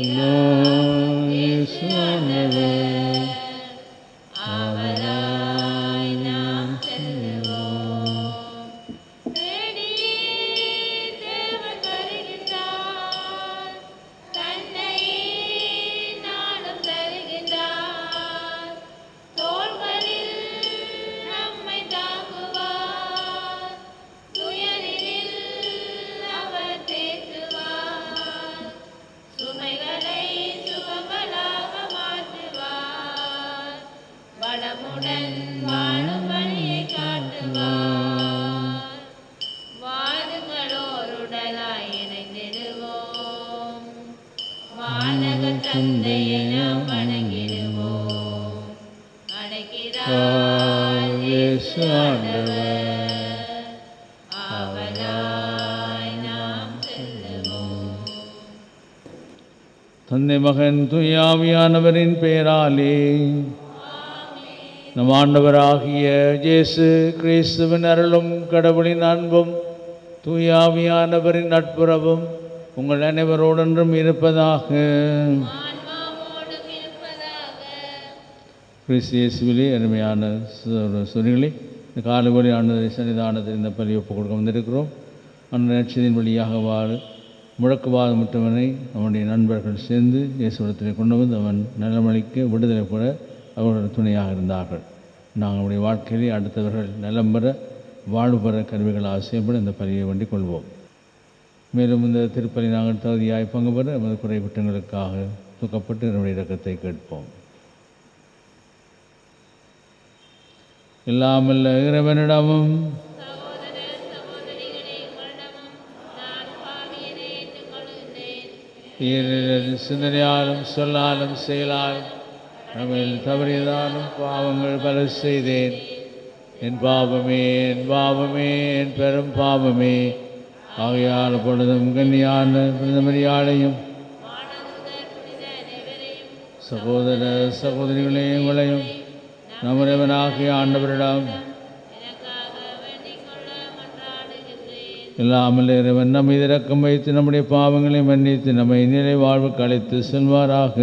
No. தந்தையை நாம் வணங்கிடுவோம் அழைக்கிறார் இயேசு நாம் செல்லுவோம் தந்தை மகன் துயாவியானவரின் பெயராலே நம் ஆண்டவராகிய இயேசு கிறிஸ்துவின் அருளும் கடவுளின் அன்பும் தூயாவியானவரின் நட்புறவும் உங்கள் அனைவரோடன்றும் இருப்பதாக. கிறிஸ்தியேசுவிலே கிறிஸ்து அருமையான சொற்களை இந்த காலவழி ஆண்டதை சன்னிதானத்தில் இந்த பலி ஒப்புக் கொடுக்க வந்திருக்கிறோம். அந்த நட்சத்தின் வழியாக வாழ முழக்குவாதமற்றவனை அவனுடைய நண்பர்கள் சேர்ந்து இயேசுடத்தில் கொண்டு வந்து அவன் நலமளிக்க விடுதலை கூட அவர்களோட துணையாக இருந்தார்கள். நாங்கள் நம்முடைய வாழ்க்கையிலே அடுத்தவர்கள் நலம் பெற வாழ்வு பெற கருவிகள் ஆசைப்பட இந்த பலியை வேண்டிக் கொள்வோம். மேலும் இந்த திருப்பலி நாங்கள் தகுதியாய் பங்கு பெற நமது குறைகுற்றங்களுக்காக துக்கப்பட்டு நம்முடைய இரக்கத்தை கேட்போம். இல்லாமல் இறைவனிடமும் சிந்தனையாலும் சொல்லாலும் செயலாலும் நம்மில் தவறியதாலும் பாவங்கள் பல செய்தேன். என் பாவமே என் பாவமே என் பெரும் பாவமே. ஆகையால் பொழுதும் கன்னியான பிரதமரியாளையும் சகோதர சகோதரிகளே உங்களையும் நம்முடையவனாகிய ஆண்டவரிடம் இல்லாமல் இறைவன் நம்மை இறக்கம் வைத்து நம்முடைய பாவங்களை மன்னித்து நம்மை நிலை வாழ்வு கலைத்து செல்வாராக.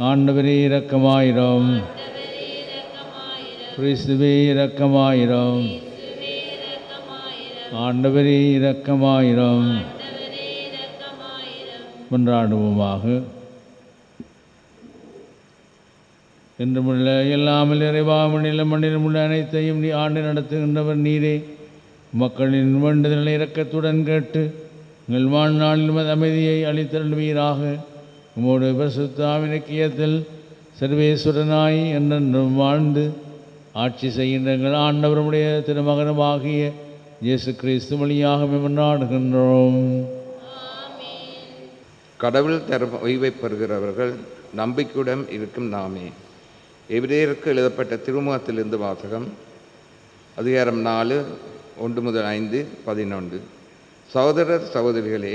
ஆண்டவரே இரக்கமாயிரம். கிறிஸ்துவே இரக்கமாயிரம். ஆண்டவரே இரக்கமாயிரம். மன்றாடுவோமாக என்றுமுள்ள எல்லாமல் இறைவாமனில மண்ணிலும் உள்ள அனைத்தையும் நீ ஆண்டு நடத்துகின்றவர் நீரே. மக்களின் வேண்டுதலை இரக்கத்துடன் கேட்டு எங்கள் வாழ்நாளில் உமது அமைதியை அளித்தருள்வீராக. உமோடு பசுத்தாவினக்கியத்தில் சர்வேஸ்வரனாய் என்றென்றும் வாழ்ந்து ஆட்சி செய்கின்ற எங்கள் ஆண்டவருடைய திருமகனமாகிய இயேசு கிறிஸ்து வழியாக நாடுகின்றோம் கடவுள் தரும் ஓய்வை பெறுகிறவர்கள் நம்பிக்கையுடன் இருக்கும் நாமே. எபிரேயருக்கு எழுதப்பட்ட திருமுகத்திலிருந்து வாசகம் அதிகாரம் நாலு ஒன்று முதல் ஐந்து பதினொன்று. சகோதரர் சகோதரிகளே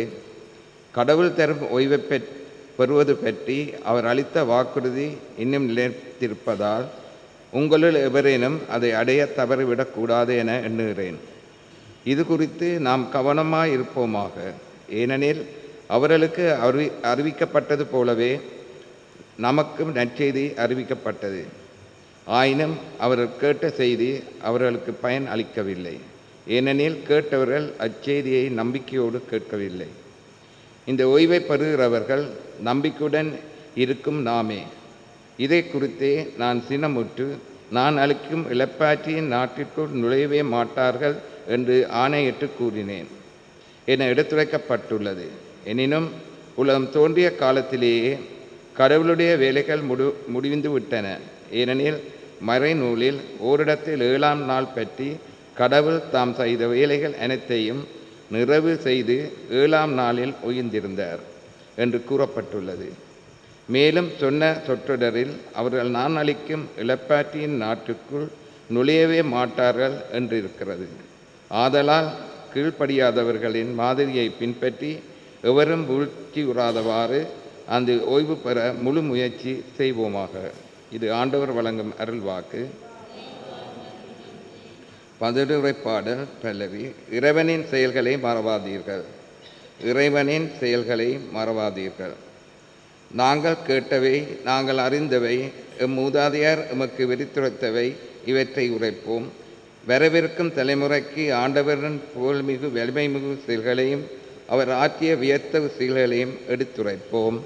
கடவுள் தரும் ஓய்வை பெற் பெறுவது பற்றி அவர் அளித்த வாக்குறுதி இன்னும் நிலைத்திருப்பதால் உங்களுள் எவரேனும் அதை அடைய தவறிவிடக்கூடாது என எண்ணுகிறேன். இது குறித்து நாம் கவனமாக இருப்போமாக ஏனெனில் அவர்களுக்கு அறிவி அறிவிக்கப்பட்டது போலவே நமக்கும் நற்செய்தி அறிவிக்கப்பட்டது. ஆயினும் அவர்கள் கேட்ட செய்தி அவர்களுக்கு பயன் அளிக்கவில்லை. ஏனெனில் கேட்டவர்கள் அச்செய்தியை நம்பிக்கையோடு கேட்கவில்லை. இந்த ஓய்வை பெறுகிறவர்கள் நம்பிக்கையுடன் இருக்கும் நாமே. இதை குறித்தே நான் சினமுற்று நான் அளிக்கும் இழப்பாற்றியின் நாட்டிற்குள் நுழையவே மாட்டார்கள் என்று ஆணையிட்டு கூறினேன். என எடுத்துரைக்கப்பட்டுள்ளது. எனினும் உலகம் தோன்றிய காலத்திலேயே கடவுளுடைய வேலைகள் முடி முடிவிந்து விட்டன ஏனெனில் மறைநூலில் ஓரிடத்தில் ஏழாம் நாள் பற்றி கடவுள் தாம் செய்த வேலைகள் அனைத்தையும் நிறைவு செய்து ஏழாம் நாளில் உயிர்ந்திருந்தார் என்று கூறப்பட்டுள்ளது. மேலும் சொன்ன சொற்றொடரில் அவர்கள் நான் அளிக்கும் இழப்பாற்றியின் நாட்டுக்குள் நுழையவே மாட்டார்கள் என்றிருக்கிறது. ஆதலால் கீழ்ப்படியாதவர்களின் மாதிரியை பின்பற்றி எவரும் வீழ்ச்சியுறாதவாறு அந்த ஓய்வு பெற முழு முயற்சி செய்வோமாக. இது ஆண்டவர் வழங்கும் அருள் வாக்கு பதிலுரைப்பாடல் பல்லவி இறைவனின் செயல்களை மறவாதீர்கள். இறைவனின் செயல்களை மறவாதீர்கள். நாங்கள் கேட்டவை நாங்கள் அறிந்தவை எம் மூதாதையார் எமக்கு விரித்துரைத்தவை இவற்றை உரைப்போம். வரவிருக்கும் தலைமுறைக்கு ஆண்டவரின் புகழ்மிகு வலிமைமிகு செயல்களையும் அவர் ஆற்றிய வியத்தகு செயல்களையும் எடுத்துரைப்போம்.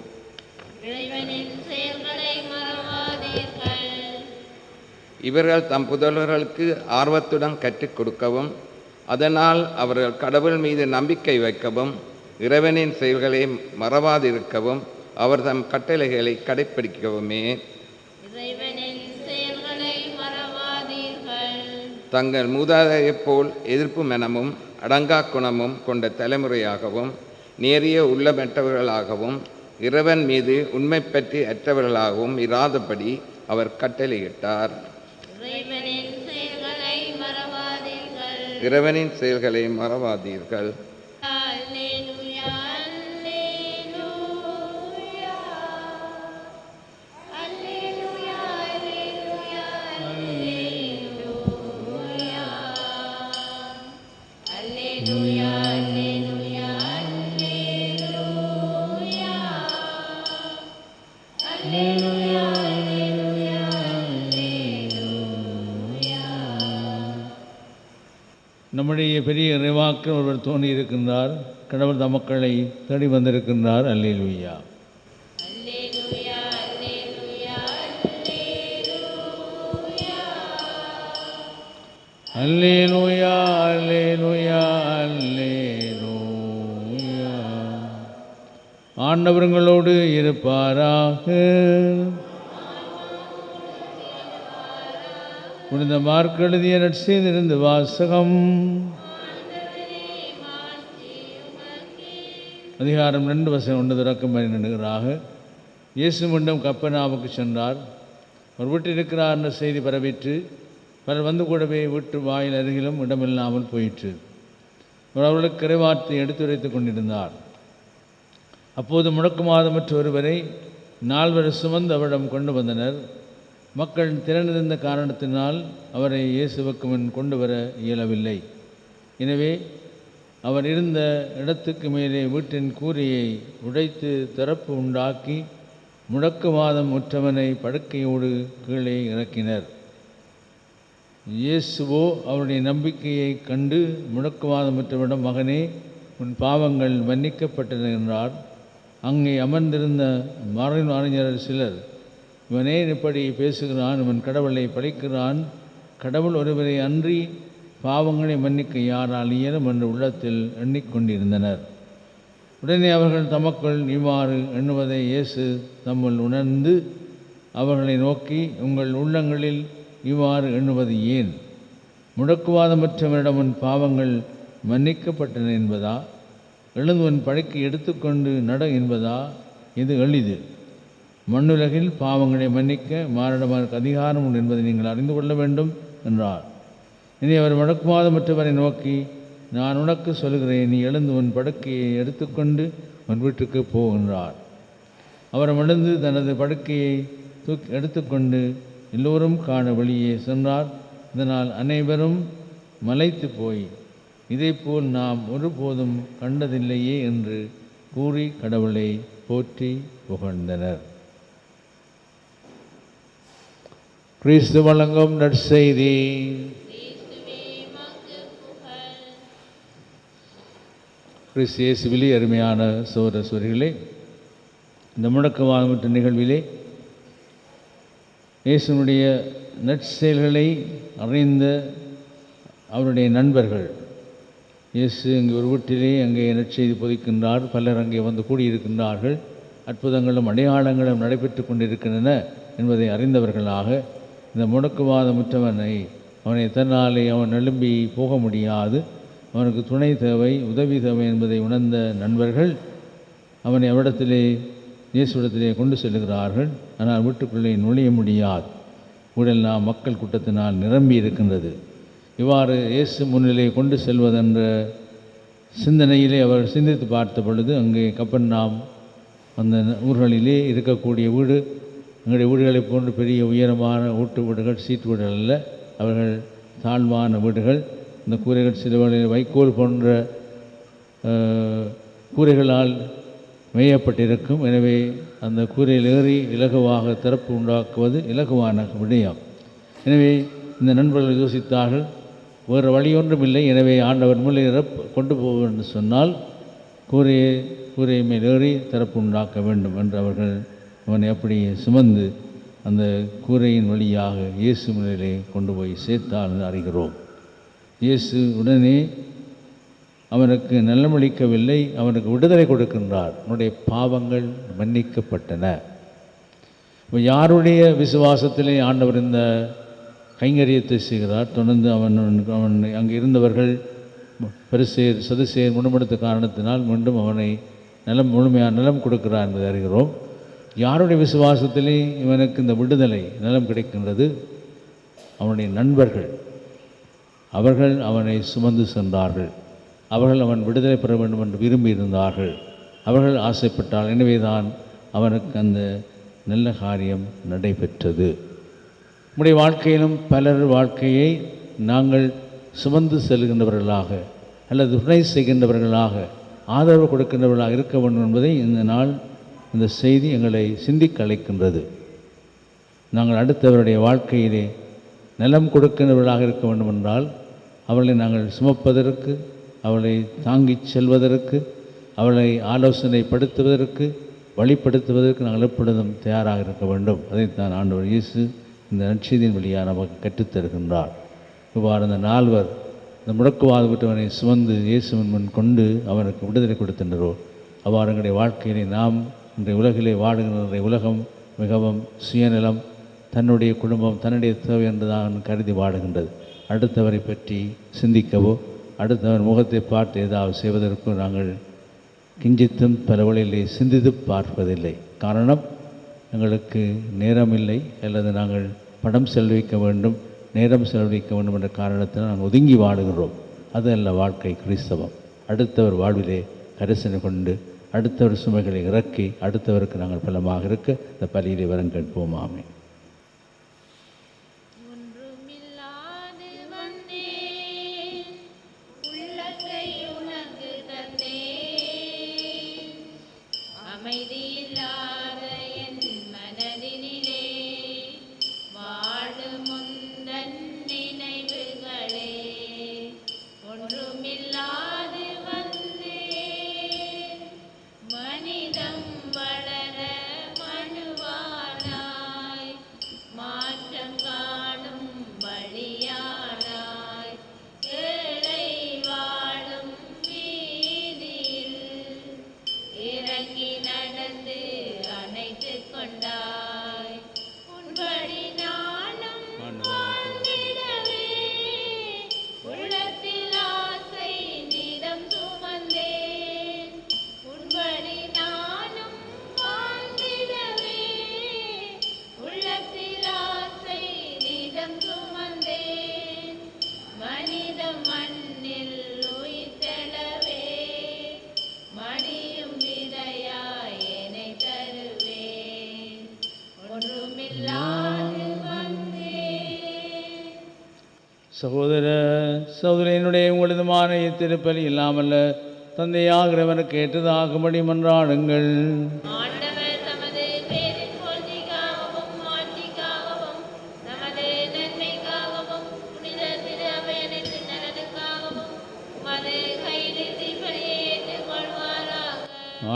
இவர்கள் தம் புதல்வர்களுக்கு ஆர்வத்துடன் கற்றுக் கொடுக்கவும் அதனால் அவர்கள் கடவுள் மீது நம்பிக்கை வைக்கவும் இறைவனின் செயல்களை மறவாதிருக்கவும் அவர் தம் கட்டளைகளை கடைப்பிடிக்கவுமே. தங்கள் மூதாதையைப் போல் எதிர்ப்பு மனமும் அடங்கா குணமும் கொண்ட தலைமுறையாகவும் நேரிய உள்ளமற்றவர்களாகவும் இறைவன் மீது உண்மை பற்றி அற்றவர்களாகவும் இராதபடி அவர் கட்டளையிட்டார். இறைவனின் செயல்களை மறவாதீர்கள். நம்முடைய பெரிய இறைவாக்கு ஒருவர் தோன்றி இருக்கின்றார் கடவுள் தமக்களை தேடி வந்திருக்கின்றார். அல்லேலூயா. அல்லேலூயா அல்லேலூயா அல்லேலூயா. ஆண்டவர்களோடு இருப்பாராக. புனித மார்க் எழுதிய வாசகம். அதிகாரம் ரெண்டு வசனம் ஒன்று திறக்கும் வரை இயேசு மீண்டும் கப்பனாவுக்கு சென்றார். அவர் வீட்டில் என்ற செய்தி பரவிற்று. பலர் வந்து கூடவே வீட்டு வாயில் அருகிலும் இடமில்லாமல் போயிற்று. அவர் அவர்களுக்கு இறைவார்த்தை எடுத்துரைத்துக் கொண்டிருந்தார். அப்போது முழக்கமாதமற்ற ஒருவரை நால்வர் சுமந்து அவரிடம் கொண்டு வந்தனர். மக்கள் திரண்டிருந்த காரணத்தினால் அவரை இயேசுவுக்கு முன் கொண்டு வர இயலவில்லை. எனவே அவர் இருந்த இடத்துக்கு மேலே வீட்டின் கூரையை உடைத்து திறப்பு உண்டாக்கி முடக்குவாதம் உற்றவனை படுக்கையோடு கீழே இறக்கினர். இயேசுவோ அவருடைய நம்பிக்கையை கண்டு முடக்குவாதமற்றவரிடம் மகனே உன் பாவங்கள் மன்னிக்கப்பட்டன என்றார். அங்கே அமர்ந்திருந்த மறைன் அறிஞர் சிலர் இவனே இப்படி பேசுகிறான் இவன் கடவுளை படைக்கிறான். கடவுள் ஒருவரை அன்றி பாவங்களை மன்னிக்க யாரால் இயலும் என்று உள்ளத்தில் எண்ணிக்கொண்டிருந்தனர். உடனே அவர்கள் தமக்குள் இவ்வாறு எண்ணுவதை இயேசு தம்முள் உணர்ந்து அவர்களை நோக்கி உங்கள் உள்ளங்களில் இவ்வாறு எண்ணுவது ஏன்? முடக்குவாதமற்றவரிடம் உன் பாவங்கள் மன்னிக்கப்பட்டன என்பதா? எழுந்து உன் படைக்கு எடுத்துக்கொண்டு நட என்பதா? இது எளிது. மண்ணுலகில் பாவங்களை மன்னிக்க மாரடமாருக்கு அதிகாரம் உண்டு என்பதை நீங்கள் அறிந்து கொள்ள வேண்டும் என்றார். இனி அவர் முடக்குவாதமற்றவரை நோக்கி நான் உனக்கு சொல்கிறேன் நீ எழுந்து உன் படுக்கையை எடுத்துக்கொண்டு உன் வீட்டுக்கு போகின்றார் அவர் எழுந்து தனது படுக்கையை தூக்கி எடுத்துக்கொண்டு எல்லோரும் காண வெளியே சென்றார். இதனால் அனைவரும் மலைத்து போய் இதைப்போல் நாம் ஒருபோதும் கண்டதில்லையே என்று கூறி கடவுளை போற்றி புகழ்ந்தனர். கிறிஸ்து வழங்கும் நற்செய்தி. இயேசுவே கிறிஸ்து இயேசுவிலே அருமையான சோர சோரிகளே இந்த வாழ்மற்ற நிகழ்விலே இயேசுனுடைய நற்செயல்களை அறிந்த அவருடைய நண்பர்கள் இயேசு இங்கே ஒரு வீட்டிலே அங்கே நற்செய்தி பொதிக்கின்றார் பலர் அங்கே வந்து கூடியிருக்கின்றார்கள் அற்புதங்களும் அடையாளங்களும் நடைபெற்று கொண்டிருக்கின்றன என்பதை அறிந்தவர்களாக இந்த முடக்குவாதமுற்றவனை அவனை தன்னாலே அவன் எழும்பி போக முடியாது. அவனுக்கு துணை தேவை உதவி தேவை என்பதை உணர்ந்த நண்பர்கள் அவனை அவ்விடத்திலே இயேசுடத்திலே கொண்டு செல்கிறார்கள் ஆனால் வீட்டுக்குள்ளே நுழைய முடியாது. ஊரெல்லாம் மக்கள் கூட்டத்தினால் நிரம்பி இருக்கின்றது. இவ்வாறு இயேசு முன்னிலே கொண்டு செல்வதென்ற சிந்தனையிலே அவர் சிந்தித்து பார்த்த பொழுது அங்கே கப்பன்னாம் அந்த ஊர்களிலே இருக்கக்கூடிய வீடு எங்களுடைய வீடுகளைப் போன்று பெரிய உயரமான ஊட்டு வீடுகள் சீட்டு வீடுகள் அல்ல. அவர்கள் தாழ்வான வீடுகள். இந்த கூரைகள் சில வைக்கோல் போன்ற கூரைகளால் மேயப்பட்டிருக்கும். எனவே அந்த கூரையில் ஏறி இலகுவாக திறப்பு உண்டாக்குவது இலகுவான விடயம். எனவே இந்த நண்பர்கள் யோசித்தார்கள் வேறு வழி ஒன்றும் இல்லை. எனவே ஆண்டவர் மூலை கொண்டு போவோம் என்று சொன்னால் கூரையை கூரை மேல் ஏறி திறப்பு உண்டாக்க வேண்டும் என்று அவர்கள் அவனை அப்படியே சுமந்து அந்த கூரையின் வழியாக இயேசு முன்னிலே கொண்டு போய் சேர்த்தால் என்று அறிகிறோம். இயேசு உடனே அவனுக்கு நலமளிக்கவில்லை அவனுக்கு விடுதலை கொடுக்கின்றார். அவனுடைய பாவங்கள் மன்னிக்கப்பட்டன. இப்போ யாருடைய விசுவாசத்திலே ஆண்டவர் இந்த கைங்கரியத்தை செய்கிறார்? தொடர்ந்து அவன் அவன் அங்கே இருந்தவர்கள் பெருசேர் சதுசேர் முணுமுடுத்த காரணத்தினால் மீண்டும் அவனை நலம் முழுமையாக நலம் கொடுக்கிறார் என்பதை அறிகிறோம். யாருடைய விசுவாசத்திலே இவனுக்கு இந்த விடுதலை நலம் கிடைக்கின்றது? அவனுடைய நண்பர்கள். அவர்கள் அவனை சுமந்து சென்றார்கள். அவர்கள் அவன் விடுதலை பெற வேண்டும் என்று விரும்பி இருந்தார்கள் அவர்கள் ஆசைப்பட்டால் எனவேதான் அவனுக்கு அந்த நல்ல காரியம் நடைபெற்றது. நம்முடைய வாழ்க்கையிலும் பலர் வாழ்க்கையை நாங்கள் சுமந்து செல்கின்றவர்களாக அல்லது துணை செய்கின்றவர்களாக ஆதரவு கொடுக்கின்றவர்களாக இருக்க வேண்டும் என்பதை இந்த நாள் இந்த செய்தி எங்களை சிந்திக்க அழைக்கின்றது. நாங்கள் அடுத்தவருடைய வாழ்க்கையிலே நிலம் கொடுக்கின்றவர்களாக இருக்க வேண்டும் என்றால் அவளை நாங்கள் சுமப்பதற்கு அவளை தாங்கிச் செல்வதற்கு அவளை ஆலோசனைப்படுத்துவதற்கு வழிப்படுத்துவதற்கு நாங்கள் எப்பொழுதும் தயாராக இருக்க வேண்டும். அதைத்தான் ஆண்டவர் இயேசு இந்த நட்சத்தின் வழியாக நமக்கு கற்றுத்தருகின்றார் இவ்வாறு அந்த நால்வர் இந்த முடக்குவாது விட்டவனை சுமந்து இயேசுவின் முன் கொண்டு அவனுக்கு விடுதலை கொடுத்தனரோ அவ்வாறு எங்களுடைய வாழ்க்கையினை நாம் இன்றைய உலகிலே வாடுகின்ற இன்றைய உலகம் மிகவும் சுயநலம் தன்னுடைய குடும்பம் தன்னுடைய தேவை என்றுதான் கருதி வாடுகின்றது அடுத்தவரை பற்றி சிந்திக்கவோ அடுத்தவர் முகத்தை பார்த்து ஏதாவது செய்வதற்கோ நாங்கள் கிஞ்சித்தும் பல வழியிலே சிந்தித்து பார்ப்பதில்லை. காரணம் எங்களுக்கு நேரமில்லை அல்லது நாங்கள் படம் செலவழிக்க வேண்டும் நேரம் செலவழிக்க வேண்டும் என்ற காரணத்தில் நாங்கள் ஒதுங்கி வாடுகிறோம் அது அல்ல வாழ்க்கை கிறிஸ்தவம். அடுத்தவர் வாழ்விலே கரிசனை கொண்டு அடுத்தவர் சுமைகளை இறக்கி அடுத்தவருக்கு நாங்கள் பலமாக இருக்க இந்த பலியிலே வரம் கேட்போமாமே புனித திரு அவையனைத்து நலனுக்காகவும் மது கையில் தீபடியை ஏற்றுக்கொள்வாராக.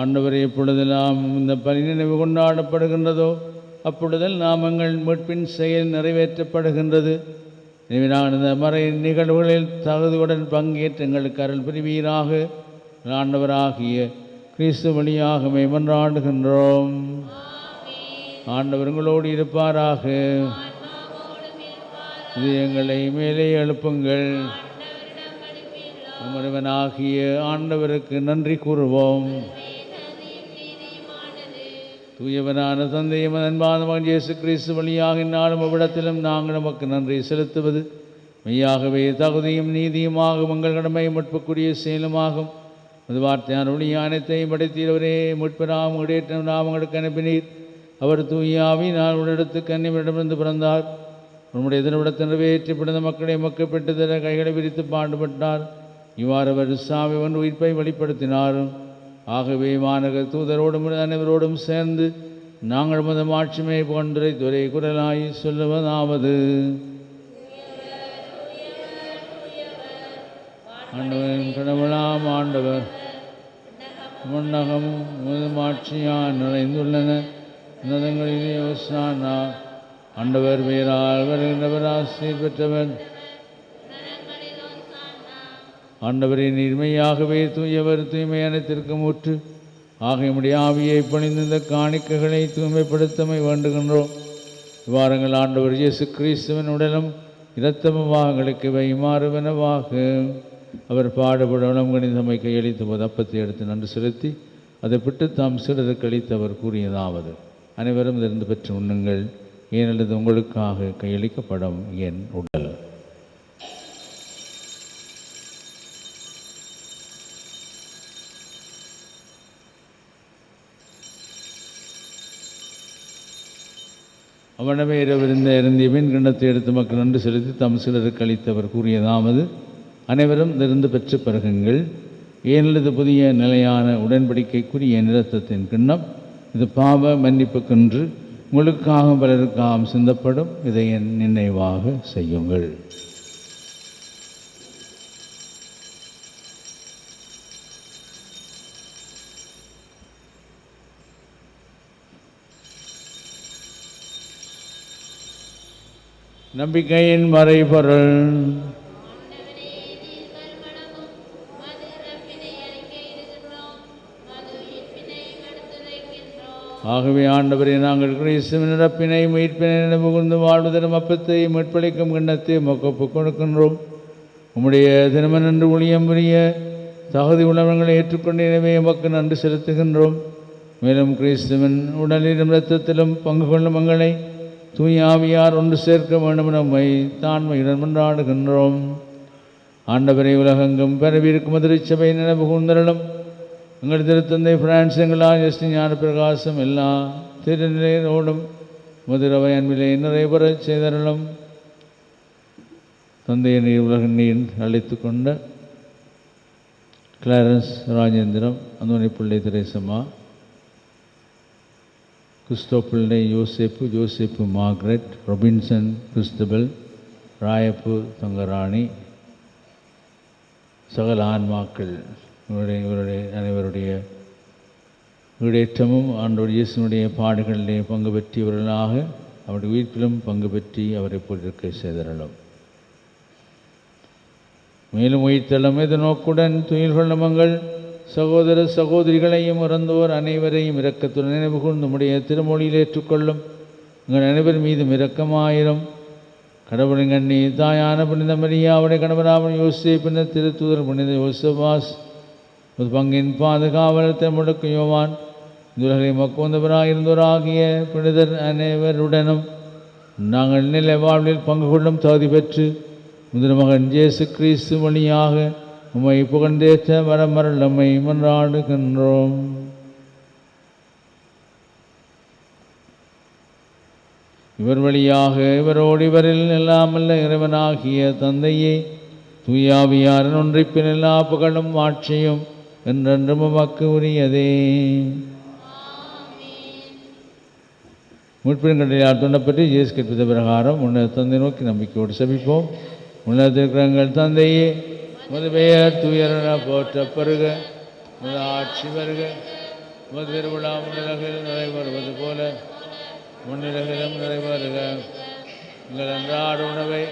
ஆண்டவர் எப்பொழுதெல்லாம் இந்த பலி நினைவு கொண்டாடப்படுகின்றதோ அப்பொழுதெல் நாமங்கள் மீட்பின் செயல் நிறைவேற்றப்படுகின்றது. எனவே நான் இந்த மறை நிகழ்வுகளில் தகுதியுடன் பங்கேற்று எங்களுக்கு அருள் பிரிவீராக. ஆண்டவராகிய கிறிஸ்து வழியாக மன்றாடுகின்றோம். ஆண்டவர் உங்களோடு இருப்பாராக. இது எங்களை மேலே எழுப்புங்கள். அமருவனாகிய ஆண்டவருக்கு நன்றி கூறுவோம். தூயவனான தந்தையும் அன்பான மகன் இயேசு கிறிஸ்து வழியாக இன்னாலும் அவ்விடத்திலும் நாங்கள் நமக்கு நன்றி செலுத்துவது. மெய்யாகவே தகுதியும் நீதியுமாகும் உங்கள் கடமை முற்புக்குரிய செயலுமாகும். அது வார்த்தையான ஒளி அனைத்தையும் படைத்தீரவரே முற்பெறாம் இடையற்ற நாமங்களுக்கு அனுப்பினீர். அவர் தூயாவினால் உடனடுத்து கன்னிமரிடமிருந்து பிறந்தார். உன்னுடைய திருவிடத்தை நிறைவேற்றி பிறந்த மக்களை மக்கள் பெற்று தர கைகளை விரித்து பாடுபட்டார். இவ்வாறு அவர் சாமி ஒன்று உயிர்ப்பை வெளிப்படுத்தினாரும். ஆகவே மாநகர தூதரோடும் அனைவரோடும் சேர்ந்து நாங்கள் மத மாட்சிமை போன்றை துறை குரலாய் சொல்லுவதாவது. ஆண்டவரின் கடவுளாம் ஆண்டவர் முன்னகம் முதமாட்சியான் நிறைந்துள்ளன. நதங்களிலே ஒசானா ஆண்டவர் பெயரால் வருகின்றவர் ஆசிரியர் பெற்றவர் ஆண்டவரின் நீர்மையாகவே தூயவர் தூய்மை அனைத்திற்கும் ஊற்று. ஆகையுடைய ஆவியை பணிந்து காணிக்கைகளை தூய்மைப்படுத்தமை வேண்டுகின்றோம். வாரங்கள் ஆண்டவர் இயேசு கிறிஸ்துவின் உடலும் இரத்தமுமாக எங்களுக்கு வைமாறுவனவாக அவர் பாடுபடவனும் கணிதமை கையளித்த போது அப்பத்தை எடுத்து நன்று செலுத்தி அதை விட்டு தாம் சிறிது கழித்து அவர் கூறியதாவது அனைவரும் இதிலிருந்து பெற்று உண்ணுங்கள். ஏனெல்லது உங்களுக்காக கையளிக்கப்படும் என் உடல். அவனமே இரவிருந்த இருந்திய பின் கிண்ணத்தை எடுத்து மக்கள் நன்று செலுத்தி தம் சிலருக்கு அளித்தவர் கூறியதாவது அனைவரும் இருந்து பெற்று பருகுங்கள் ஏனது புதிய நிலையான உடன்படிக்கைக்குரிய நிறுத்தத்தின் கிண்ணம்? இது பாவ மன்னிப்புக்கென்று முழுக்காகவும் பலருக்காகவும் சிந்தப்படும். இதை என் நினைவாக செய்யுங்கள். நம்பிக்கையின் மறைபொருள். ஆகவே ஆண்டவரே நாங்கள் கிறிஸ்துவின் இறப்பினை மீட்பினை புகுந்து வாழ்வதரும் அப்பத்தை மீட்பளிக்கும் கிண்ணத்தை மொக்கப்பு கொடுக்கின்றோம். உம்முடைய தினம நன்று ஒளியம் புரிய தகுதி உள்ளவர்களை ஏற்றுக்கொண்ட எனவே எமக்கு நன்றி செலுத்துகின்றோம். மேலும் கிறிஸ்துவின் உடலிலும் இரத்தத்திலும் பங்கு கொள்ளும் மங்களை தூயாவியார் ஒன்று சேர்க்க வேண்டும் நம்மை தாண்மையுடன் கொண்டாடுகின்றோம் ஆண்டவரை உலகெங்கும் பரவியிருக்கும் மதுரைச்சபை நினைவு கூர்ந்தரலும் எங்கள் திருத்தந்தை பிரான்ஸ் எங்களால் எஸ்டி ஞான பிரகாசம் எல்லா திருநிலையோடும் மதுரவை அன்பிலே நிறைவேறச் செய்தரலும் தந்தைய நீர் உலக நீர் அழைத்து கொண்ட Clarence Rajendram Anthony Pillai Thresiamma Christopillai Yoseppu Joseph Margaret Robinson Christabel Rayappu Thangarani சகல ஆன்மாக்கள் இவருடைய இவருடைய அனைவருடைய ஈடேற்றமும் ஆண்டோடு இயேசுனுடைய பாடுகளிலே பங்கு பெற்றியவர்களாக அவருடைய வீட்டிலும் பங்கு பெற்றி அவரை போட்டிருக்க செய்தரலும் மேலும் உயிர்த்தளம் எது நோக்குடன் துயில் கொள்ளமங்கள் சகோதர சகோதரிகளையும் இறந்தோர் அனைவரையும் இரக்கத்துடன் நினைவு கூர்ந்து நம்முடைய திருமொழியில் ஏற்றுக்கொள்ளும். உங்கள் அனைவர் மீதும் இரக்கமாயிரும். கடவுளின் கண்ணி தாயான புனித மரியாவுடைய கணவராமன் யோசே பின்னர் திருத்தூதர் புனித யோசபாஸ் ஒரு பங்கின் பாதுகாவலர் திருமுழுக்கு யோவான் துலகை மக்குவந்தவராக இருந்தோராகிய புனிதர் அனைவருடனும் நாங்கள் நிலை வாழ்வில் பங்கு கொள்ளும் தகுதி பெற்று முதல் மகன் ஜேசு கிறிஸ்து வழியாக உம்மை புகழ்ந்தேச்ச வரமரல் நம்மை மன்றாடுகின்றோம். இவர் வழியாக இவரோடு இவரில் எல்லாமல்ல இறைவனாகிய தந்தையே தூயாவியாரன் ஒன்றிப்பின் எல்லா புகழும் ஆட்சியும் என்றென்றும் உமக்கு உரியதே. முற்பின்களில் தொண்டப்பட்டு ஜேஸ் கற்பித்த பிரகாரம் உன்னத தந்தை நோக்கி நம்பிக்கையோடு சபிப்போம். உன்னதங்கள் தந்தையே முது பெயர் துயரென போற்ற பெருக முது ஆட்சி வருக. முது திருவிழா முன்னிலகில் நிறைவேறுவது போல முன்னிலகிலும் நிறைவேறுக. எங்கள் அன்றாட உணவை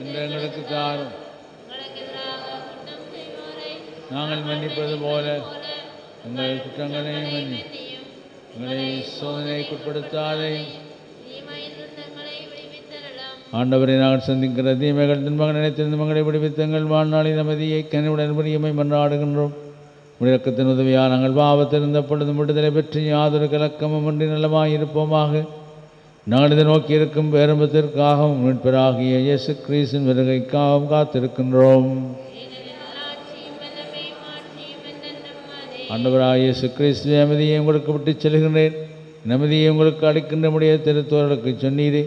இன்று எங்களுக்கு தாரும். நாங்கள் மன்னிப்பது போல எங்கள் குற்றங்களையும் மன்னி எங்களை சோதனைக்குட்படுத்தாதையும் ஆண்டவரை நாங்கள் சந்திக்கிற தீமைகள் துன்பங்கள் நினைத்திருந்த மகளை விடுவித்தங்கள் வாழ்நாளின் அமைதியை கனிவுடன் புரியமை மன்றாடுகின்றோம். முழக்கத்தின் உதவியாக நாங்கள் பாவத்திருந்த பொழுது விடுதலை பெற்று யாதொரு கலக்கமும் ஒன்றி நலமாயிருப்போமாக. நாங்கள் இதை நோக்கி இருக்கும் பேரம்பத்திற்காகவும் மீட்பராகிய இயேசு கிரீஸின் வருகைக்காகவும் காத்திருக்கின்றோம். ஆண்டவராக இயேசு கிறிஸ்துவை அமைதியை உங்களுக்கு விட்டுச் செல்கின்றேன் நமதியை உங்களுக்கு அளிக்கின்றமுடைய திருத்தோர்களுக்கு சொன்னீரே.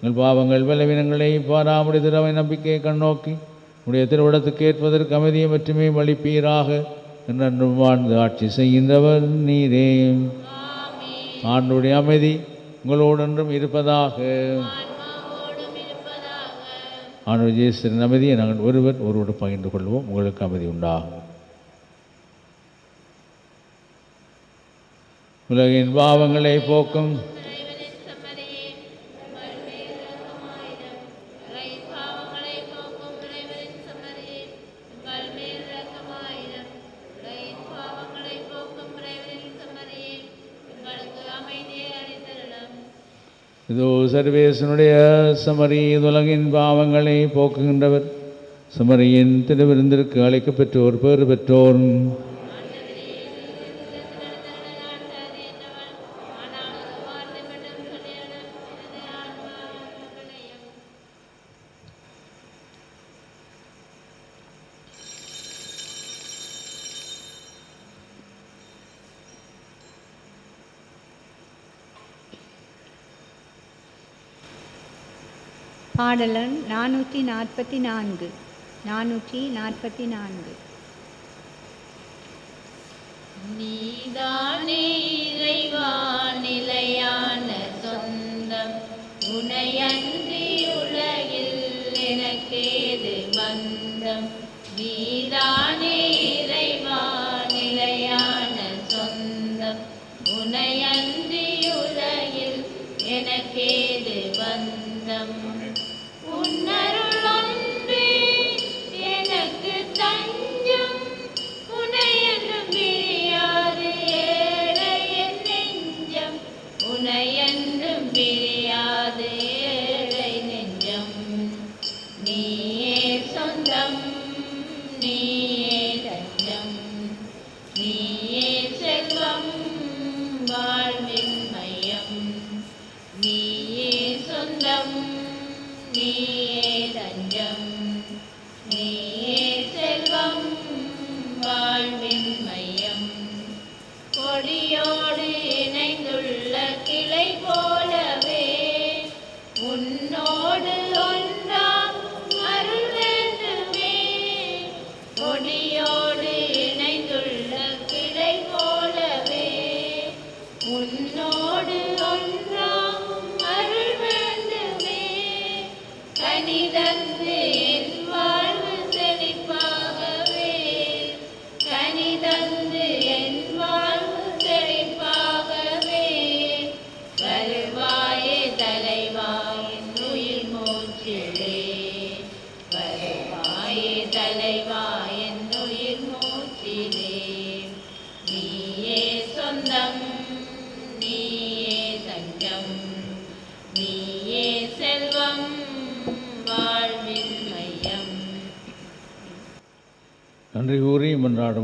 உங்கள் பாவங்கள் பலவீனங்களை பாராமுடைய திறமை நம்பிக்கையை கண்ணோக்கி உடைய திருவிடத்துக்கு ஏற்பதற்கு அமைதியை மட்டுமே வலிப்பீராக என்றென்றும் வாழ்ந்து ஆட்சி செய்கின்றவர் நீரே. ஆண்டுடைய அமைதி உங்களோடு என்றும் இருப்பதாக. ஆண்டு ஜேசரின் அமைதியை நாங்கள் ஒருவர் ஒருவரோடு பகிர்ந்து கொள்வோம். உங்களுக்கு அமைதி உண்டாகும். உலகின் பாவங்களை போக்கும் இதோ சர்வேசனுடைய சமரி உலகின் பாவங்களை போக்குகின்றவர். சமரியின் திருவிருந்திற்கு அழைக்கப் பெற்றோர் பேறு பெற்றோர் பாடலன் நானூற்றி நாற்பத்தி நான்கு நானூற்றி நாற்பத்தி நான்கு நீதானே இறைவா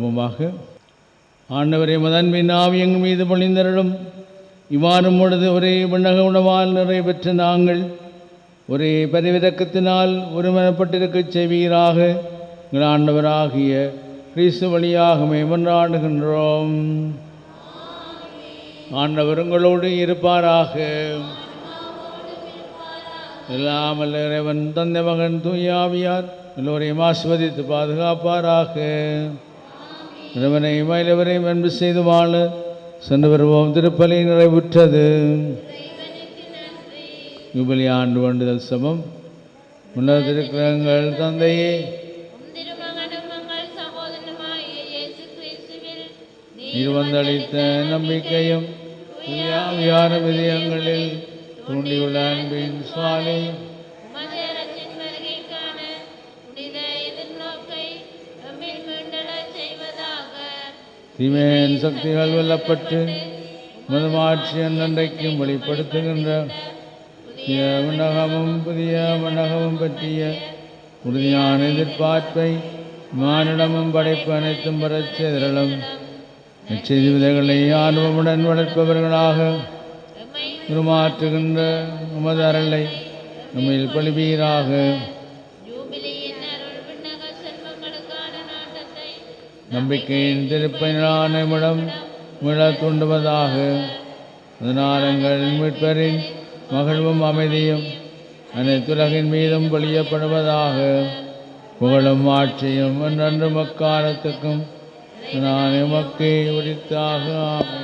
ஜபமாக ஆண்டவரே மதன்பின் ஆவி எங்கள் மீது பொழிந்தருளும். இவ்வாறும் பொழுது ஒரே விண்ணக உணவால் நிறைவேற்ற நாங்கள் ஒரே பரிவிரக்கத்தினால் ஒருமனப்பட்டிருக்க செய்வீராக. எங்கள் ஆண்டவராகிய கிறிஸ்து வழியாக மேமன்றாடுகின்றோம் ஆண்டவர் உங்களோடு இருப்பாராக. எல்லாம் இறைவன் தந்தை மகன் தூயாவியார் எல்லோரையும் ஆஸ்வதித்து பாதுகாப்பாராக. இறைவனை மயிலவரையும் அன்பு செய்து வாழ சென்று வருவோம். திருப்பலி நிறைவுற்றது. யுபலி ஆண்டு வண்டுதல் சமம். உன்னதத்திருக்கிறங்கள் தந்தையே. உம் நம்பிக்கையும் தூயாவியான விதயங்களில் தூண்டியுள்ள அன்பின் சுவாமி தீமையின் சக்திகள் வெல்லப்பட்டு மதுமாட்சி அன்றைக்கும் வெளிப்படுத்துகின்ற புதிய மண்டகமும் புதிய மண்டகமும் பற்றிய உறுதியான எதிர்பார்ப்பை மானிடமும் படைப்பு அனைத்தும் பெறச் செய்திடலும் நற்செய்தி விதைகளை ஆர்வமுடன் வளர்ப்பவர்களாக உருமாற்றுகின்ற உமது அருளை நம்மில் ஜூபிலியின் அருள் விண்ணக செல்வங்களுக்கான நாட்டத்தை நம்பிக்கையின் திருப்பயனான இடம் விழ தூண்டுவதாக அதனால் மீட்பரின் மகிழ்வும் அமைதியும் அனைத்துலகின் மீதும் வெளியப்படுவதாக. புகழும் ஆட்சியும் நன்று மக்காலத்துக்கும் நான் எமக்கு உரித்தாக. ஆமென்.